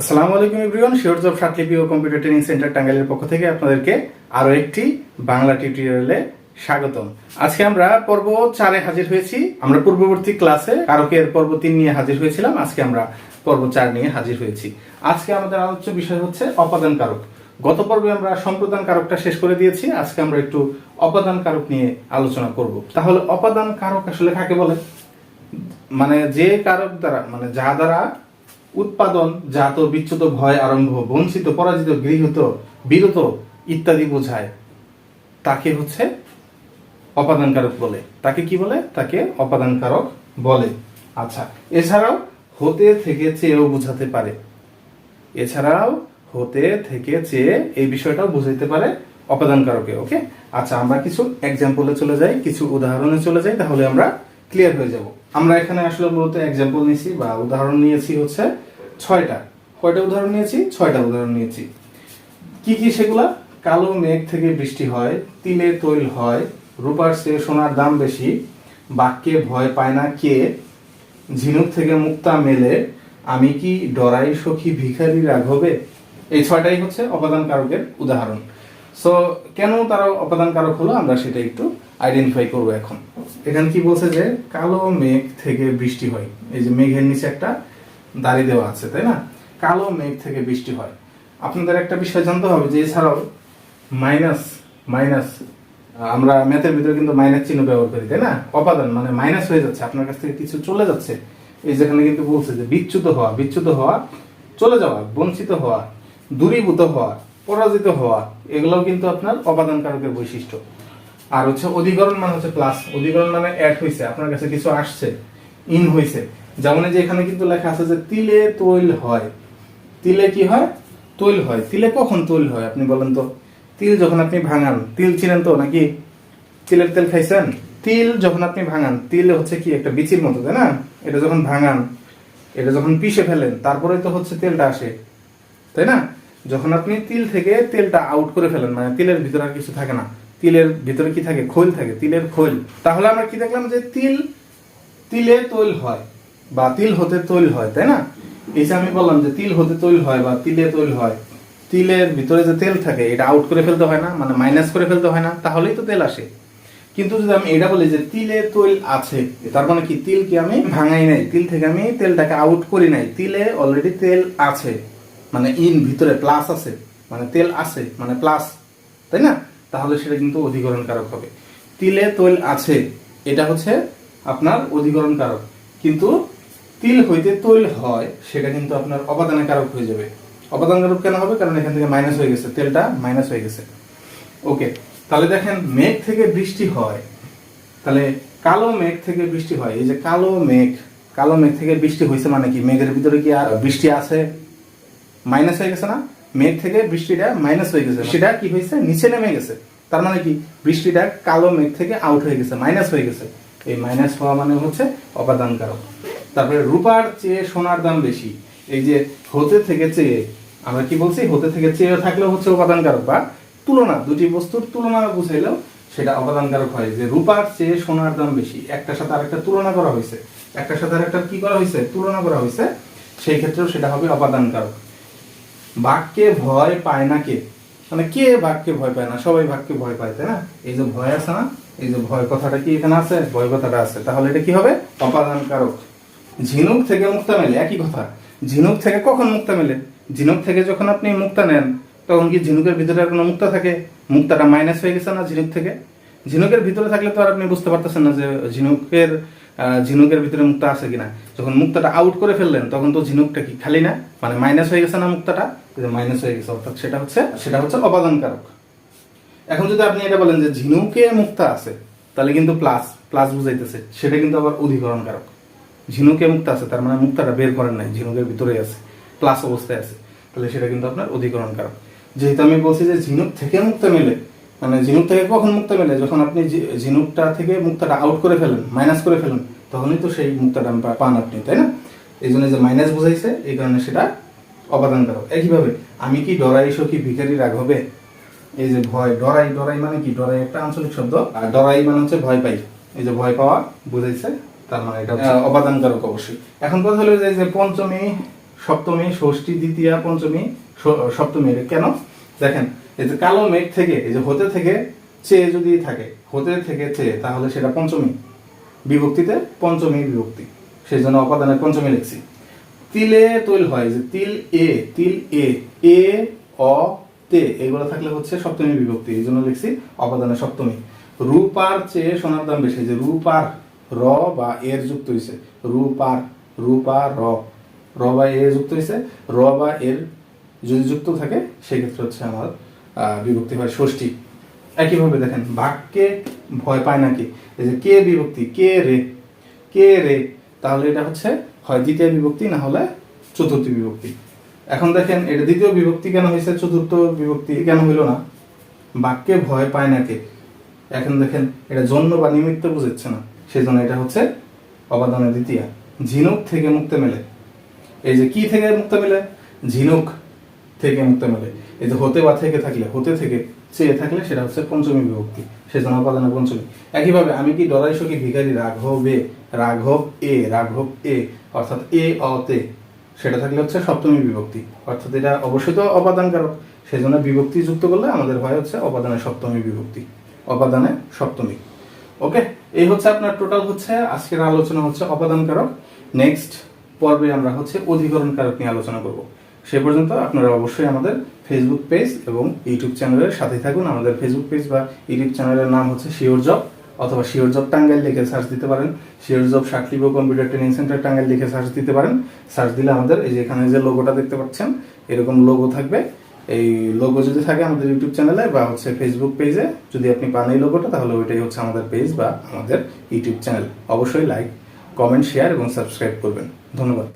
আসসালামু আলাইকুম everyone sure job সাতলিপি ও কম্পিউটার ট্রেনিং সেন্টার টাঙ্গাইলের পক্ষ থেকে আপনাদেরকে আরও একটি বাংলা টিউটোরিয়ালে স্বাগতম। আজকে আমরা পর্ব চারে হাজির হয়েছি। আমরা পূর্ববর্তী ক্লাসে কারকের পর্ব তিন নিয়ে হাজির হয়েছিলাম। আজকে আমরা পর্ব চার নিয়ে হাজির হয়েছি। আজকে আমাদের আলোচ্য বিষয় হচ্ছে অপাদান কারক। গত পর্বে আমরা সম্প্রদান কারকটা শেষ করে দিয়েছি। আজকে আমরা একটু অপাদান কারক নিয়ে আলোচনা করব। তাহলে অপাদান কারক আসলে কাকে বলে? মানে যে কারক দ্বারা মানে যা দ্বারা উৎপাদন, জাত, বিচ্যুত ভয় আরম্ভ, বঞ্চিত, পরাজিত, গৃহীত, বিরত ইত্যাদি বোঝায়। তাকে হচ্ছে অপাদানকারক বলে। তাকে কি বলে? তাকে অপাদানকারক বলে। আচ্ছা এছাড়াও হতে থেকে চেয়েও বোঝাতে পারে। এছাড়াও হতে থেকে চেয়ে এই বিষয়টাও বুঝাইতে পারে অপাদানকারকে, ওকে? আচ্ছা আমরা কিছু এক্সাম্পলে চলে যাই, কিছু উদাহরণে চলে যাই, তাহলে আমরা ক্লিয়ার হয়ে যাব। আমরা এখানে আসলে মূলত এক্সাম্পল নিয়েছি বা উদাহরণ নিয়েছি হচ্ছে ছয়টা। কয়টা উদাহরণ নিয়েছি? ছয়টা উদাহরণ নিয়েছি। কি কি সেগুলা? কালো মেঘ থেকে বৃষ্টি হয়, তিলে তৈল হয়, রূপার চেয়ে সোনার দাম বেশি, বাক্যে ভয় পায় না কে, ঝিনুক থেকে মুক্তা মেলে, আমি কি ডরাই সখী ভিখারি রাঘবে? এই ছয়টাই হচ্ছে অপাদান কারকের উদাহরণ। সো কেন তারা অপাদান কারক হলো? আমরা সেটা একটু আইডেন্টিফাই করব এখন। এখানে কি বলছে যে, কালো মেঘ থেকে বৃষ্টি হয়। এই যে মেঘের নিচে একটা দাড়ি দেওয়া আছে, তাই না? কালো মেঘ থেকে বৃষ্টি হয়। আপনাদের একটা বিষয় জানতে হবে যে এছাড়াও মাইনাস মাইনাস আমরা ম্যাথের ভিতরে কিন্তু মাইনাস চিহ্ন ব্যবহার করি, তাই না? অপাদান মানে মাইনাস হয়ে যাচ্ছে, আপনার কাছ থেকে কিছু চলে যাচ্ছে। এই যেখানে কিন্তু বলছে যে বিচ্যুত হওয়া বিচ্যুত হওয়া, চলে যাওয়া, বঞ্চিত হওয়া, দূরীভূত হওয়া, পরাজিত হওয়া, এগুলোও কিন্তু আপনার অপাদান কারকের বৈশিষ্ট্য। আর হচ্ছে অধিকরণ মানে হচ্ছে প্লাস অধিকরণ মানে অ্যাড হয়েছে আপনার কাছে কিছু আসছে ইন হয়েছে যেমন যে এখানে কিন্তু লেখা আছে যে তিলে তৈল হয়। তিলে কি হয়? তৈল হয়। তিলে কখন তৈল হয় আপনি বলেন তো? তিল যখন আপনি ভাঙান, তিল চিনেন তো নাকি? তিলের তেল খাইছেন? তিল যখন আপনি ভাঙান, তিল হচ্ছে কি একটা বিচির মতো, তাই না? এটা যখন ভাঙান, এটা যখন পিষে ফেলেন তারপরে তো হচ্ছে তেলটা আসে, তাই না? যখন আপনি তিল থেকে তেলটা আউট করে ফেলেন মানে তিলের ভিতরে আর কিছু থাকে না, তিলের ভিতরে কি থাকে? খোল থাকে, তিলের খোল। তাহলে আমরা কি দেখলাম যে তিল, তিলে তৈল হয়। বা তিল হতে তৈল হয়, তাই না? এই যে আমি বললাম যে তিল হতে তৈল হয় বা তিলে তৈল হয়, তিলের ভিতরে যে তেল থাকে, এটা আউট করে ফেলতে হয় না মানে মাইনাস করে ফেলতে হয় না, তাহলেই তো তেল আসে। কিন্তু যদি আমি এটা বলি যে তিলে তৈল আছে তার মানে কি, তিল কি আমি ভাঙাই নাই, তিল থেকে আমি তেলটাকে আউট করি নাই, তিলে অলরেডি তেল আছে মানে ইন ভিতরে প্লাস আছে মানে তেল আছে মানে প্লাস তাই না? তাহলে সেটা কিন্তু অধিকরণ কারক হবে। তিলে তৈল আছে, এটা হচ্ছে আপনার অধিকরণ কারক কিন্তু তিল হইতে তৈল হয়, সেটা কিন্তু আপনার অপাদান কারক হয়ে যাবে। অপাদান কারক কেন হবে? কারণ এখান থেকে মাইনাস হয়ে গেছে, তেলটা মাইনাস হয়ে গেছে। ওকে তাহলে দেখেন মেঘ থেকে বৃষ্টি হয়। তাহলে কালো মেঘ থেকে বৃষ্টি হয়। এই যে কালো মেঘ কালো মেঘ থেকে বৃষ্টি হয়েছে মানে কি? মেঘের ভিতরে কি আর বৃষ্টি আছে? মাইনাস হয়ে গেছে না? মেঘ থেকে বৃষ্টিটা মাইনাস হয়ে গেছে। সেটা কি হয়েছে নিচে নেমে গেছে। তার মানে কি? বৃষ্টিটা কালো মেঘ থেকে আউট হয়ে গেছে মাইনাস হয়ে গেছে। এই মাইনাস হওয়া মানে হচ্ছে অপাদান কারক। তারপরে রূপার চেয়ে সোনার দাম বেশি। এই যে হতে থেকে চেয়ে, আমরা কি বলছি? হতে থেকে চেয়ে থাকলেও হচ্ছে উপাদান কারক বা তুলনা। দুটি বস্তুর তুলনা বুঝাইলেও সেটা অপাদান কারক হয়। যে রূপার চেয়ে সোনার দাম বেশি, একটার সাথে আরেকটা তুলনা করা হয়েছে। একটার সাথে আরেকটা কি করা হয়েছে? তুলনা করা হয়েছে। সেই ক্ষেত্রেও সেটা হবে অপাদান কারক বাক্যে ভয় পায় না কে? মানে কে বাক্যে ভয় পায় না? সবাই বাক্যে ভয় পায়, তাই না? এই যে ভয় আছে না? এই যে ভয় কথাটা কি এখানে আছে? ভয় কথাটা আছে। তাহলে এটা কি হবে? অপাদান কারক ঝিনুক থেকে মুক্তা মেলে, একই কথা। ঝিনুক থেকে কখন মুক্তা মেলে? ঝিনুক থেকে যখন আপনি মুক্তা নেন, তখন কি ঝিনুকের ভিতরে কোনো মুক্তা থাকে? মুক্তাটা মাইনাস হয়ে গেছে না ঝিনুক থেকে? ঝিনুকের ভিতরে থাকলে তো আর আপনি বুঝতে পারতেছেন না যে ঝিনুকের ঝিনুকের ভিতরে মুক্তা আছে কিনা। যখন মুক্তাটা আউট করে ফেললেন, তখন তো ঝিনুকটা কি খালি না? মানে মাইনাস হয়ে গেছে না মুক্তাটা? মাইনাস হয়ে গেছে, অর্থাৎ সেটা হচ্ছে সেটা হচ্ছে অপাদান কারক এখন যদি আপনি এটা বলেন যে ঝিনুকে মুক্তা আছে, তাহলে কিন্তু প্লাস প্লাস বুঝাইতেছে। সেটা কিন্তু আবার অধিকরণ কারক ঝিনুকে মুক্তা আছে, তার মানে মুক্তাটা বের করেন নাই, ঝিনুকের ভিতরে আছে প্লাস অবস্থায় আছে। তাহলে সেটা কিন্তু আপনার অধিকরণ কারক যেহেতু আমি বলছি যে ঝিনুক থেকে মুক্তা মেলে মানে ঝিনুক থেকে কখন মুক্তা মেলে? যখন আপনি ঝিনুকটা থেকে মুক্তাটা আউট করে ফেলেন মাইনাস করে ফেলেন, তখনই তো সেই মুক্তাটা পান আপনি, তাই না? এই জন্য যে মাইনাস বুঝাইছে, এই কারণে সেটা অপাদান কারক একইভাবে, আমি কি ডরাই সখী ভিখারি রাঘবে? এই যে ভয়, ডরাই ডরাই মানে কি? ডরাই একটা আঞ্চলিক শব্দ, আর ডরাই মানে হচ্ছে ভয় পাই। এই যে ভয় পাওয়া বুঝাইছে। তার মানে এটা হচ্ছে অপাদান কারক অবশ্যই। এখন কথা হলো যে পঞ্চমী, সপ্তমী, ষষ্ঠী, দ্বিতীয়া, পঞ্চমী সপ্তমী কেন? দেখেন, এই যে কালো মেঘ থেকে, এই যে হতে থেকে চেয়ে যদি থাকে, হতে থেকে চেয়ে, তাহলে সেটা পঞ্চমী। বিভক্তিতে পঞ্চমী বিভক্তি। সেই জন্য অপাদানের পঞ্চমী লিখছি। তিলে তৈল হয় যে তিল এ তিল এ এ, অ, তে এগুলো থাকলে হচ্ছে সপ্তমী বিভক্তি। এই জন্য লিখছি অপাদানের সপ্তমী। রূপার চেয়ে সোনার দাম বেশি যে রূপার র বা এর যুক্ত হয়েছে রূপার রূপা র। র বা এ যুক্ত হয়েছে র বা এর যদি যুক্ত থাকে, সেক্ষেত্রে হচ্ছে আমার বিভক্তি হয় ষষ্ঠী। একইভাবে দেখেন, বাক্যে ভয় পায় নাকি? এই যে কে বিভক্তি? কে রে? কে রে? তাহলে এটা হচ্ছে, হয় দ্বিতীয় বিভক্তি, না হলে চতুর্থ বিভক্তি। এখন দেখেন, এটা দ্বিতীয় বিভক্তি কেন হয়েছে চতুর্থ বিভক্তি কেন হইল না? বাক্যে ভয় পায় না কে এখন দেখেন, এটা জন্য বা নিমিত্ত বুঝাচ্ছে না। সেই জন্য এটা হচ্ছে অবাদনের দ্বিতীয়। ঝিনুক থেকে মুক্তি মেলে। এই যে কি থেকে মুক্ত মেলে? ঝিনুক থেকে মুক্ত মেলে। এই যে হতে বা থেকে থাকলে, হতে থেকে চেয়ে থাকলে সেটা হচ্ছে পঞ্চমী বিভক্তি, সেজন্য উপাদানের পঞ্চমী। একইভাবে আমি কি ডরাই সখী ভিখারি রাঘবে, রাঘব এ রাঘব এ, অর্থাৎ এ অতে সেটা থাকলে হচ্ছে সপ্তমী বিভক্তি, অর্থাৎ এটা অবশ্যই তো অপাদান কারক সেজন্য বিভক্তি যুক্ত করলে আমাদের হয় হচ্ছে অপাদানের সপ্তমী বিভক্তি অপাদানে সপ্তমী। ওকে? এই হচ্ছে আপনার টোটাল হচ্ছে, আজকের আলোচনা হচ্ছে অপাদান কারক নেক্সট পর্বে আমরা হচ্ছে অধিকরণ কারক নিয়ে আলোচনা করব। সে পর্যন্ত আপনারা অবশ্যই আমাদের ফেসবুক পেজ এবং ইউটিউব চ্যানেলের সাথে থাকুন। আমাদের ফেসবুক পেজ বা ইউটিউব চ্যানেলের নাম হচ্ছে শিওর জব অথবা শিওর জব টাঙ্গাইল লিখে সার্চ দিতে পারেন। শিওর জব শাকলিব কম্পিউটার ট্রেনিং সেন্টার টাঙ্গাইল লিখে সার্চ দিতে পারেন। সার্চ দিলে আমাদের এই যে এখানে যে লোগোটা দেখতে পাচ্ছেন, এরকম লোগো থাকবে। এই লোগো যদি থাকে আমাদের ইউটিউব চ্যানেলে বা হচ্ছে ফেসবুক পেজে যদি আপনি পান এই লোগোটা তাহলে ওইটাই হচ্ছে আমাদের পেজ বা আমাদের ইউটিউব চ্যানেল অবশ্যই লাইক কমেন্ট শেয়ার এবং সাবস্ক্রাইব করবেন। ধন্যবাদ।